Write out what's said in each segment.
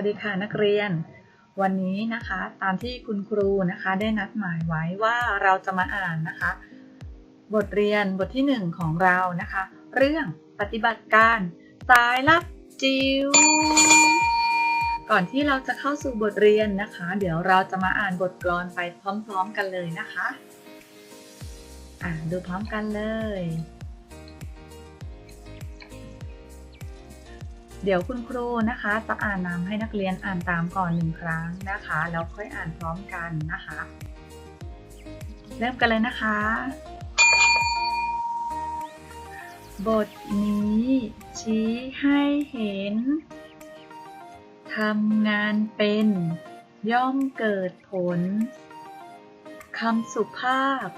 วัสดีค่ะนักเรียน วันนี้นะคะตามที่คุณครูนะคะได้นัดหมายไว้ว่าเราจะมาอ่านนะคะ บทเรียนบทที่หนึ่งของเรานะคะ เรื่องปฏิบัติการสายลับจิ๋วก่อนที่เราจะเข้าสู่บทเรียนนะคะ เดี๋ยวเราจะมาอ่านบทกลอนไปพร้อม ๆ กันเลยนะคะ อ่าดูพร้อมกันเลย เดี๋ยวคุณครูนะคะจะอ่านนำให้นักเรียนอ่านตามก่อนหนึ่งครั้งนะคะ แล้วค่อยอ่านพร้อมกันนะคะ เริ่มกันเลยนะคะ บทนี้ชี้ให้เห็นทำงานเป็น ย่อมเกิดผลคำสุภาพ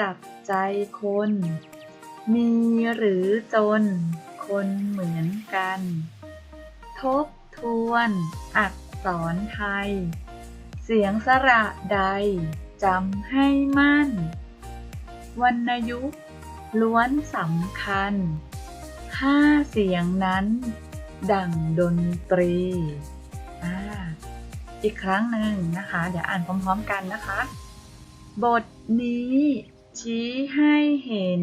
จับใจคน มีหรือจน คนเหมือนกัน ทบทวน อักษรไทย เสียงสระใดจำให้มั่น วรรณยุกต์ล้วนสำคัญห้าเสียงนั้น ดังดนตรีอ่าอีกครั้งหนึ่งนะคะ เดี๋ยวอ่านพร้อมๆกันนะคะ บทนี้ ชี้ให้เห็น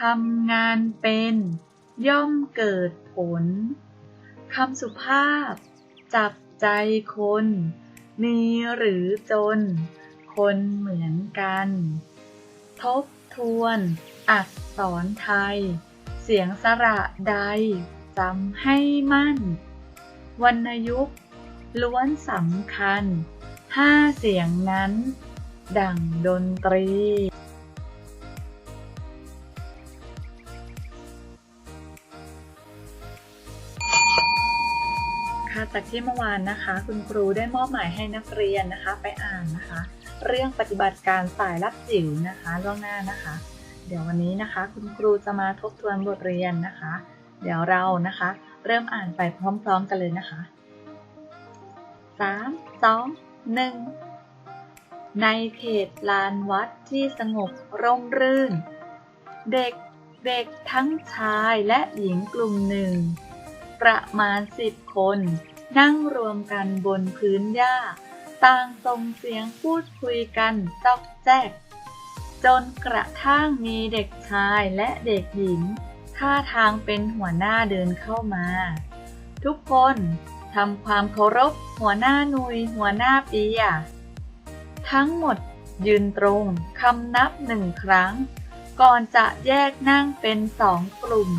ทำงานเป็น ย่อมเกิดผล คำสุภาพ จับใจคน มีหรือจน คนเหมือนกัน ทบทวน อักษรไทย เสียงสระใดจำให้มั่น วรรณยุกต์ล้วนสำคัญ ห้าเสียงนั้น ดังดนตรี จากที่เมื่อวานนะคะ คุณครูได้มอบหมายให้นักเรียนนะคะ ไปอ่านนะคะ เรื่องปฏิบัติการสายลับจิ๋วนะคะล่วงหน้านะคะ เดี๋ยววันนี้นะคะ คุณครูจะมาทบทวนบทเรียนนะคะ เดี๋ยวเรานะคะ เริ่มอ่านไปพร้อมๆกันเลยนะคะสามสองหนึ่งในเขตลานวัดที่สงบร่มรื่น เด็กเด็กทั้งชายและหญิงกลุ่มหนึ่งประมาณสิบคน นั่งรวมกันบนพื้นหญ้า ต่างส่งเสียงพูดคุยกันจอกแจ๊กจนกระทั่งมีเด็กชายและเด็กหญิง ท่าทางเป็นหัวหน้าเดินเข้ามา ทุกคนทำความเคารพหัวหน้านุยหัวหน้าปียทั้งหมดยืนตรงคำนับหนึ่งครั้ง ก่อนจะแยกนั่งเป็นสองกลุ่ม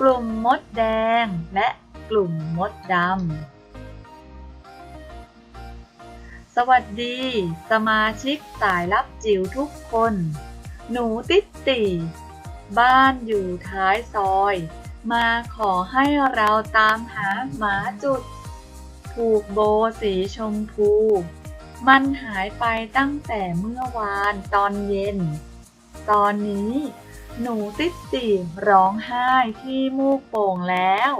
กลุ่มมดแดงและกลุ่มมดดำ สวัสดี สมาชิกสายลับจิ๋วทุกคน หนูติดตีบ้านอยู่ท้ายซอย มาขอให้เราตามหาหมาจุดผูกโบสีชมพู มันหายไปตั้งแต่เมื่อวานตอนเย็น ตอนนี้ หนูติดตีร้องไห้ที่มูกโป่งแล้ว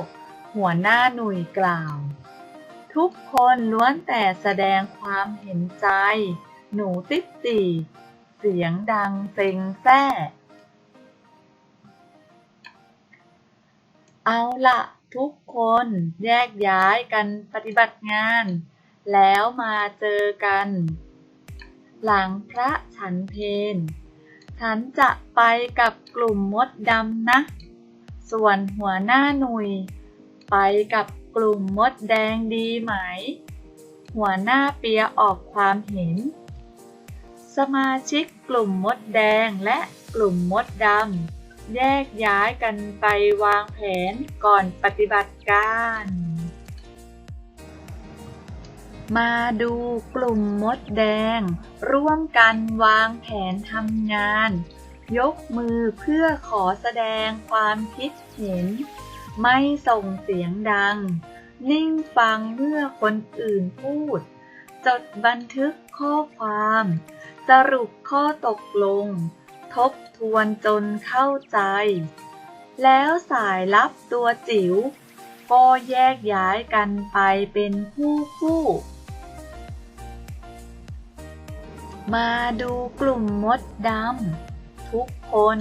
หัวหน้าหนุ่ยกล่าว ทุกคนล้วนแต่แสดงความเห็นใจ หนูติดตีเสียงดังเซ็งแซ่เอาละทุกคนแยกย้ายกันปฏิบัติงาน แล้วมาเจอกัน หลังพระฉันเพนฉันจะไปกับกลุ่มมดดำนะ ส่วนหัวหน้าหนุย ไปกับ กลุ่มมดแดงดีไหม หัวหน้าเปียออกความเห็น สมาชิกกลุ่มมดแดงและกลุ่มมดดำแยกย้ายกันไปวางแผนก่อนปฏิบัติการ มาดูกลุ่มมดแดง ร่วมกันวางแผนทำงาน ยกมือเพื่อขอแสดงความคิดเห็น ไม่ส่งเสียงดัง นิ่งฟังเมื่อคนอื่นพูด จดบันทึกข้อความ สรุปข้อตกลง ทบทวนจนเข้าใจ แล้วสายลับตัวจิ๋ว ก็แยกย้ายกันไปเป็นคู่คู่ มาดูกลุ่มมดดำทุกคน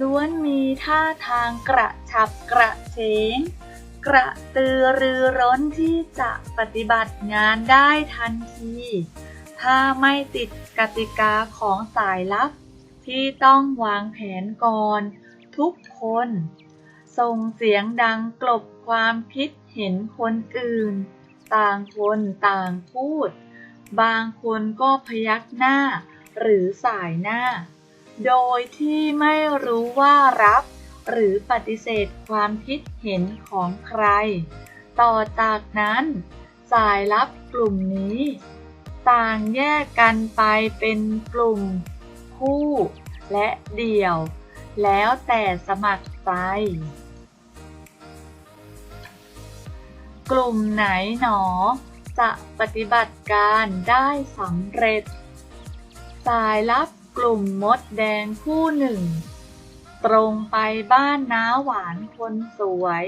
ล้วนมีท่าทางกระฉับกระเฉง กระตือรือร้นที่จะปฏิบัติงานได้ทันที ถ้าไม่ติดกติกาของสายลับ ที่ต้องวางแผนก่อน ทุกคน ส่งเสียงดังกลบความคิดเห็นคนอื่น ต่างคนต่างพูด บางคนก็พยักหน้า หรือสายหน้า โดยที่ไม่รู้ว่ารับหรือปฏิเสธความคิดเห็นของใคร ต่อจากนั้น สายลับกลุ่มนี้ ต่างแยกกันไปเป็นกลุ่ม คู่ และเดี่ยว แล้วแต่สมัครใจ กลุ่มไหนหนอ จะปฏิบัติการได้สำเร็จ สายลับ กลุ่มมดแดงคู่หนึ่ง ตรงไปบ้านน้าหวานคนสวย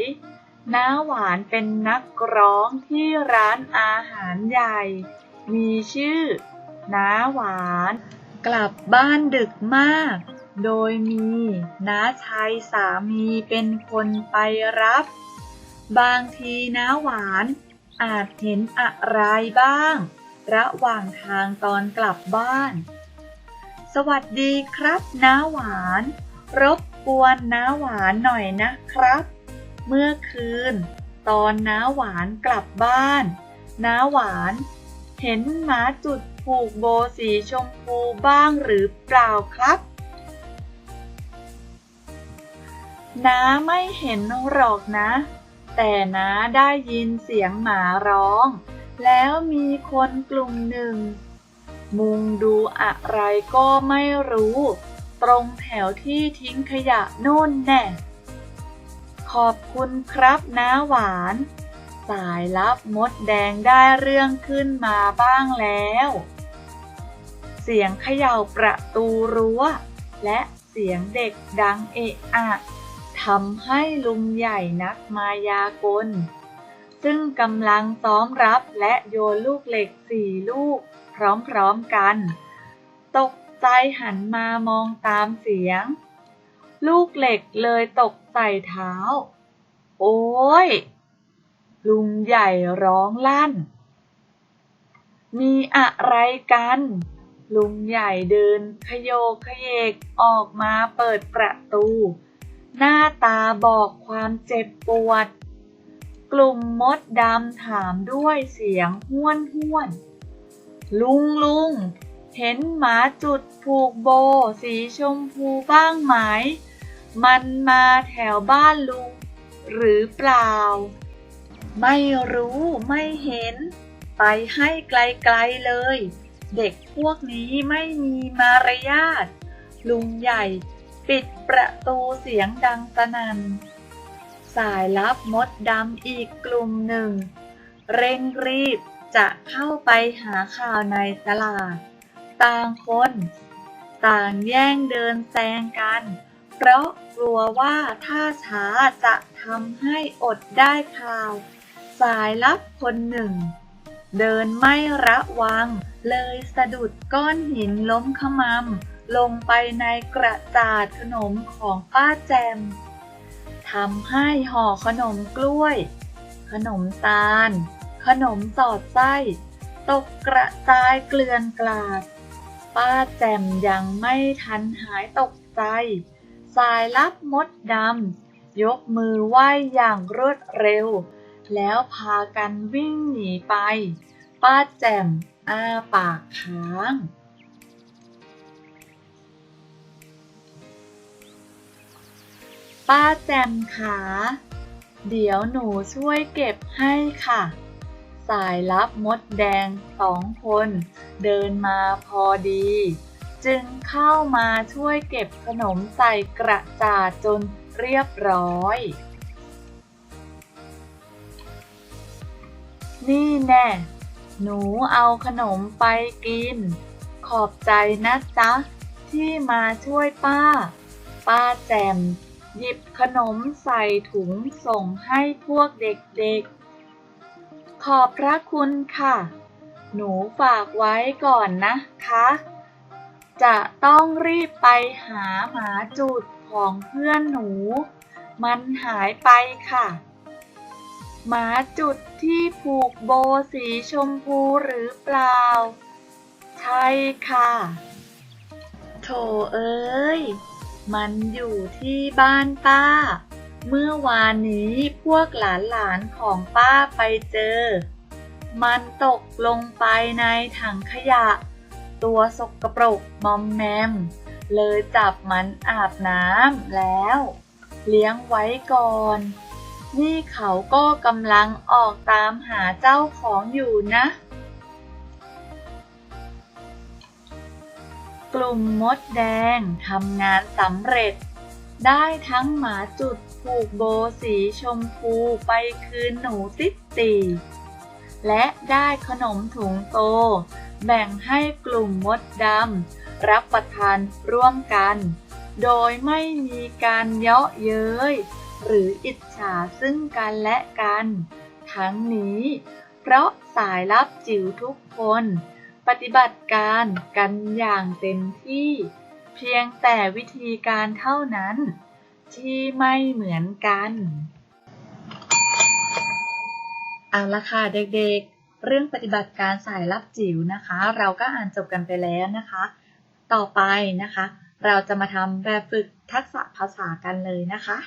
น้าหวานเป็นนักร้องที่ร้านอาหารใหญ่ มีชื่อ น้าหวาน กลับบ้านดึกมาก โดยมีน้าชายสามีเป็นคนไปรับ บางทีน้าหวานอาจเห็นอะไรบ้าง ระหว่างทางตอนกลับบ้าน สวัสดีครับน้าหวาน รบกวนน้าหวานหน่อยนะครับ เมื่อคืน ตอนน้าหวานกลับบ้าน น้าหวาน เห็นหมาจุดผูกโบสีชมพูบ้างหรือเปล่าครับ น้าไม่เห็นหรอกนะ แต่น้าได้ยินเสียงหมาร้อง แล้วมีคนกลุ่มหนึ่ง มุงดูอะไรก็ไม่รู้ ตรงแถวที่ทิ้งขยะโน่นแน่ ขอบคุณครับน้าหวาน สายลับมดแดงได้เรื่องขึ้นมาบ้างแล้ว เสียงเขย่าประตูรั้ว และเสียงเด็กดังเอะอะทำให้ลุงใหญ่นักมายากล ซึ่งกำลังซ้อมรับและโยนลูกเหล็กสี่ลูก พร้อมๆกัน ตกใจหันมามองตามเสียง ลูกเหล็กเลยตกใส่เท้า โอ้ย ลุงใหญ่ร้องลั่น มีอะไรกัน ลุงใหญ่เดินขยโยขยเยกออกมาเปิดประตู หน้าตาบอกความเจ็บปวด กลุ่มมดดำถามด้วยเสียงห้วนห้วน ลุงลุงเห็นหมาจุดผูกโบ สีชมพูบ้างไหม มันมาแถวบ้านลุง หรือเปล่า ไม่รู้ไม่เห็น ไปให้ไกลๆเลย เด็กพวกนี้ไม่มีมารยาท ลุงใหญ่ปิดประตูเสียงดังสนั่น สายลับมดดำอีกกลุ่มหนึ่ง เร่งรีบ จะเข้าไปหาข่าวในตลาด ต่างคน ต่างแย่งเดินแซงกัน เพราะกลัวว่าถ้าช้าจะทำให้อดได้ข่าว สายลับคนหนึ่ง เดินไม่ระวัง เลยสะดุดก้อนหินล้มขมำลงไปในกระจาดขนมของป้าแจมทำให้ห่อขนมกล้วย ขนมตาล ขนมสอดไส้ ตกกระจายเกลื่อนกลาด ป้าแจ่มยังไม่ทันหายตกใจ สายลับมดดำยกมือไหว้อย่างรวดเร็ว แล้วพากันวิ่งหนีไป ป้าแจ่มอ้าปากค้างป้าแจ่มขา เดี๋ยวหนูช่วยเก็บให้ค่ะ สายลับมดแดงสองคน เดินมาพอดี จึงเข้ามาช่วยเก็บขนมใส่กระจาดจนเรียบร้อย นี่แน่ หนูเอาขนมไปกิน ขอบใจนะจ๊ะ ที่มาช่วยป้า ป้าแจมหยิบขนมใส่ถุงส่งให้พวกเด็กๆ ขอบพระคุณค่ะ หนูฝากไว้ก่อนนะคะ จะต้องรีบไปหาหมาจุดของเพื่อนหนู มันหายไปค่ะ หมาจุดที่ผูกโบสีชมพูหรือเปล่า ใช่ค่ะ โถเอ้ย มันอยู่ที่บ้านป้า เมื่อวานนี้พวกหลานๆของป้าไปเจอ มันตกลงไปในถังขยะ ตัวสกปรกมอมแมม เลยจับมันอาบน้ำแล้ว เลี้ยงไว้ก่อน นี่เขาก็กำลังออกตามหาเจ้าของอยู่นะ กลุ่มมดแดงทำงานสำเร็จ ได้ทั้งหมาจุด ผูกโบสีชมพูไปคืนหนูติดตีและได้ขนมถุงโต แบ่งให้กลุ่มมดดำรับประทานร่วมกัน โดยไม่มีการเยาะเย้ย หรืออิจฉาซึ่งกันและกัน ทั้งนี้ เพราะสายลับจิ๋วทุกคน ปฏิบัติการกันอย่างเต็มที่ เพียงแต่วิธีการเท่านั้น ที่ไม่เหมือนกัน เอาละค่ะเด็กๆ เรื่องปฏิบัติการสายลับจิ๋วนะคะ เราก็อ่านจบกันไปแล้วนะคะ ต่อไปนะคะ เราจะมาทำแบบฝึกทักษะภาษากันเลยนะคะ